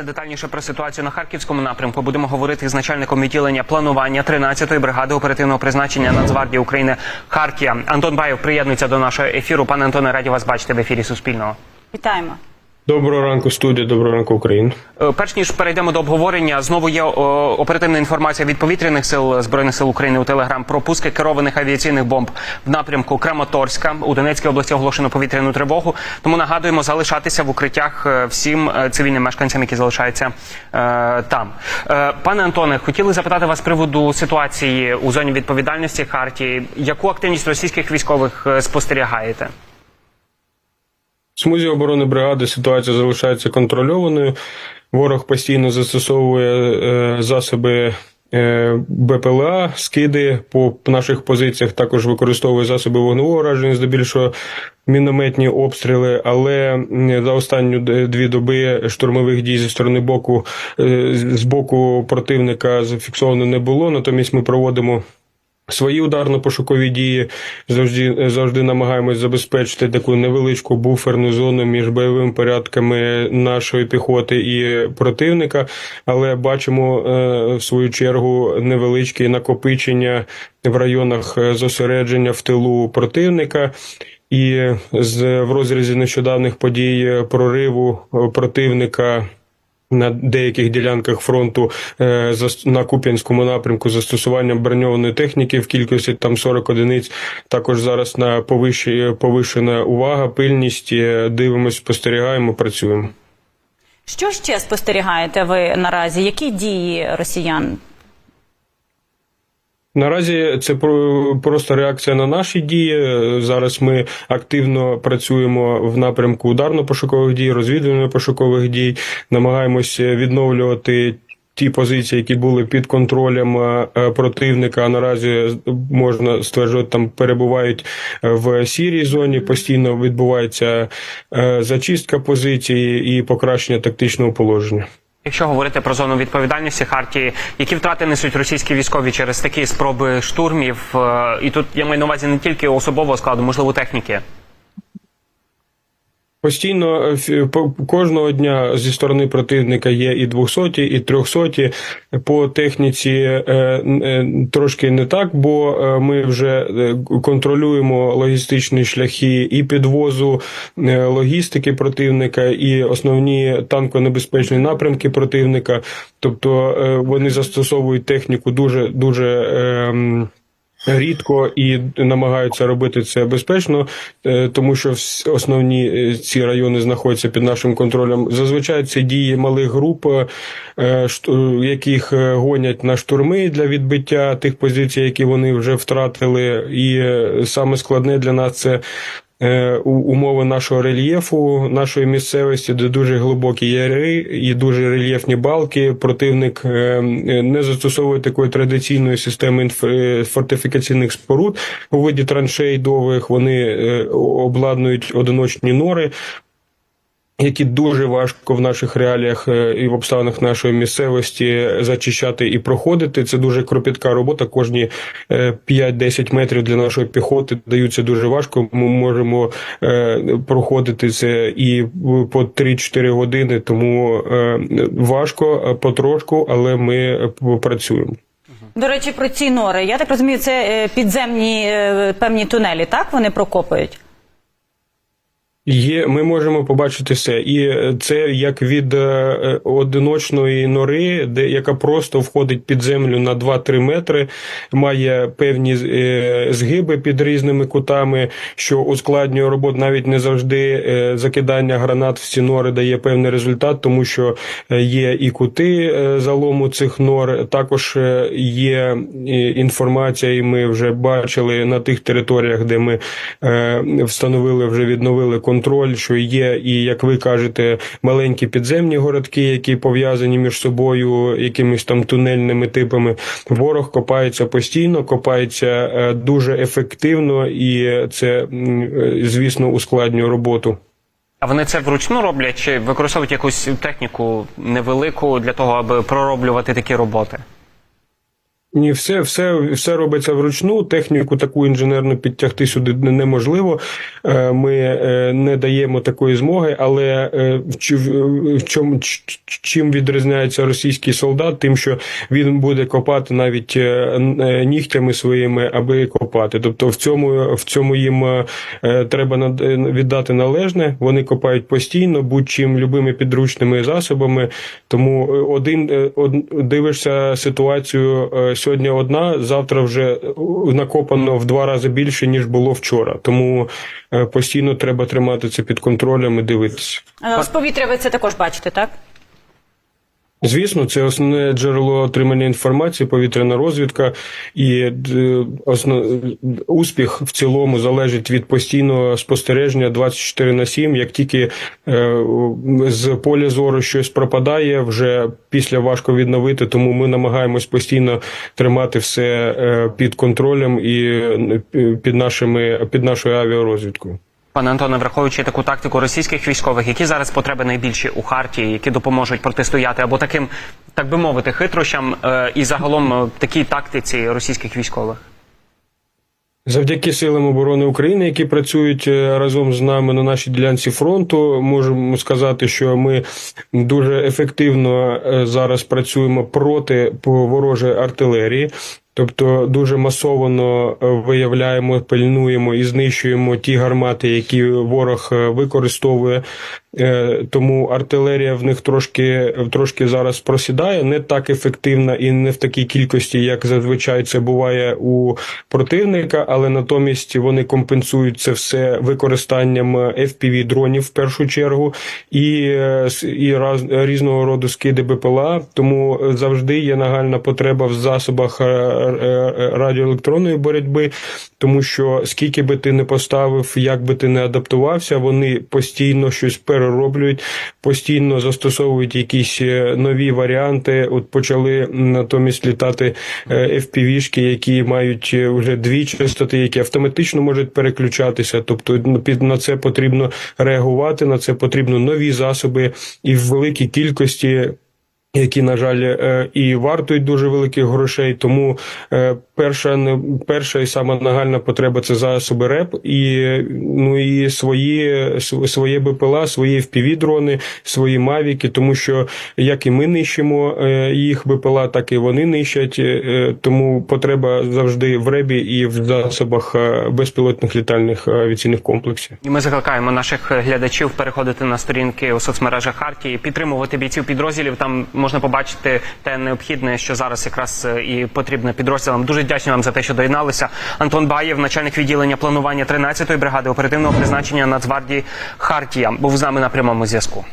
Власне, детальніше про ситуацію на харківському напрямку будемо говорити з начальником відділення планування 13-ї бригади оперативного призначення Нацгвардії України Харкія. Антон Баєв приєднується до нашого ефіру. Пане Антоне, раді вас бачити в ефірі Суспільного. Вітаємо. Доброго ранку, студія. Доброго ранку, Україна. Е, Перш ніж перейдемо до обговорення, знову є оперативна інформація від повітряних сил збройних сил України у Телеграм про пуски керованих авіаційних бомб в напрямку Краматорська у Донецькій області оголошено повітряну тривогу. Тому нагадуємо залишатися в укриттях е, всім е, цивільним мешканцям, які залишаються е, там. Е, пане Антоне, хотіли запитати вас з приводу ситуації у зоні відповідальності Хартії. Яку активність російських військових е, спостерігаєте? Смузі оборони бригади ситуація залишається контрольованою. Ворог постійно застосовує е, засоби е, БПЛА, скиди по наших позиціях, також використовує засоби вогневого ураження, здебільшого мінометні обстріли. Але за останню дві доби штурмових дій зі сторони боку е, з боку противника зафіксовано не було. Натомість ми проводимо. Свої ударно-пошукові дії завжди завжди намагаємось забезпечити таку невеличку буферну зону між бойовими порядками нашої піхоти і противника, але бачимо е, в свою чергу невеличкі накопичення в районах е, зосередження в тилу противника. І з в розрізі нещодавних подій е, прориву противника на деяких ділянках фронту е, на Куп'янському напрямку застосуванням броньованої техніки в кількості там 40 одиниць. Також зараз на повищена увага, пильність. дивимося, Дивимось, спостерігаємо, працюємо. Що ще спостерігаєте ви наразі? Які дії росіян? Наразі це про- просто реакція на наші дії. Зараз ми активно працюємо в напрямку ударно-пошукових дій, розвідувально-пошукових дій, намагаємося відновлювати. Ті позиції, які були під контролем е, противника, а наразі можна стверджувати, там перебувають е, в сірій зоні. Постійно відбувається е, зачистка позиції і покращення тактичного положення. Якщо говорити про зону відповідальності Хартії, які втрати несуть російські військові через такі спроби штурмів, Е, і тут я маю на увазі не тільки особового складу, можливо, техніки. Постійно е, кожного дня зі сторони противника є і 200, і 300. По техніці е, е, трошки не так, бо ми вже контролюємо логістичні шляхи і підвозу логістики противника, і основні танконебезпечні напрямки противника. Тобто вони застосовують техніку дуже дуже. Рідко і намагаються робити це безпечно, е, тому що основні е, ці райони знаходяться під нашим контролем. Зазвичай це дії малих груп, е, яких гонять на штурми для відбиття тих позицій, які вони вже втратили. І саме складне для нас це. Е, Умови нашого рельєфу, нашої місцевості, де дуже глибокі яри і дуже рельєфні балки. Противник е, не застосовує такої традиційної системи е, фортифікаційних споруд у виді траншей довгих. Вони обладнують одиночні нори. Які дуже важко в наших реаліях е, і в обставинах нашої місцевості зачищати і проходити. Це дуже кропітка робота. Кожні е, 5-10 метрів для нашої піхоти даються дуже важко. Ми можемо е, проходити це і по 3-4 години, тому е, важко е, потрошку, але ми е, працюємо. До речі, про ці нори. Я так розумію, це е, підземні е, певні тунелі, так вони прокопують? Є, ми можемо побачити все, і е, це як від е, одиночної нори, де яка просто входить під землю на 2-3 метри, має певні е, згиби під різними кутами, що ускладнює роботу. Навіть не завжди е, закидання гранат в ці нори дає певний результат, тому що е, є і кути е, залому цих нор. Також е, є е, інформація, і ми вже бачили на тих територіях, де ми е, встановили вже відновили контроль, що є, і як ви кажете, маленькі підземні городки, які пов'язані між собою якимись там тунельними типами. Ворог копається постійно, копається е, дуже ефективно, і це, е, звісно, ускладнює роботу. А вони це вручну роблять чи використовують якусь техніку невелику для того, аби пророблювати такі роботи? Ні, все, все, все робиться вручну. Техніку таку інженерну підтягти сюди неможливо. Е, Ми е, не даємо такої змоги, але е, в чому чим відрізняється російський солдат, тим, що він буде копати навіть нігтями своїми, аби копати. Тобто в цьому в цьому їм треба віддати належне. Вони копають постійно, будь-чим любими підручними засобами. Тому один од- дивишся ситуацію сьогодні одна, завтра вже е, накопано в два рази більше ніж було вчора. Тому е, постійно треба тримати це під контролем і дивитися. Е, З повітря ви це також бачите, так? Звісно, це основне джерело отримання інформації, повітряна розвідка, і е, осно... успіх в цілому залежить від постійного спостереження 24 на 7. Як тільки е, з поля зору щось пропадає, вже після важко відновити, тому ми намагаємось постійно тримати все е, під контролем і під нашими під нашою авіарозвідкою. Пане Антоне, враховуючи таку тактику російських військових, які зараз потреби найбільші у Хартії, які допоможуть протистояти або таким, так би мовити, хитрощам е, і загалом е, такій тактиці російських військових? Завдяки силам оборони України, які працюють е, разом з нами на нашій ділянці фронту, можемо сказати, що ми дуже ефективно е, зараз працюємо проти ворожої артилерії. Тобто дуже масово виявляємо, пильнуємо і знищуємо ті гармати, які ворог е, використовує. Е, Тому артилерія в них трошки трошки зараз просідає, не так ефективна і не в такій кількості, як зазвичай це буває у противника, але натомість вони компенсують це все використанням fpv дронів в першу чергу і, е, і раз, різного роду скиди БПЛА. Тому завжди є нагальна потреба в засобах е, е, радіоелектронної боротьби, тому що скільки би ти не поставив, як би ти не адаптувався, вони постійно щось перероблюють, постійно застосовують якісь е, нові варіанти. От почали натомість літати е, FPV-шки, які мають е, вже дві частоти, які автоматично можуть переключатися. Тобто ну, під на це потрібно реагувати, на це потрібно нові засоби і в великій кількості. Які на жаль е, і вартують дуже великих грошей, тому е, перша перша і сама нагальна потреба це засоби РЕП і ну і свої св- своє БПЛА, свої fpv дрони, свої мавіки, тому що як і ми нищимо е, їх БПЛА, так і вони нищать. Тому потреба завжди в ребі і в засобах безпілотних літальних авіаційних комплексів. І ми закликаємо наших глядачів переходити на сторінки у соцмережах Хартії, підтримувати бійців підрозділів. Там можна побачити те необхідне, що зараз якраз е, і потрібно підрозділам. Дуже вдячні вам за те, що доєдналися. Антон Баєв, начальник відділення планування 13-ї бригади оперативного призначення Нацгвардії Хартія, був з нами на прямому зв'язку.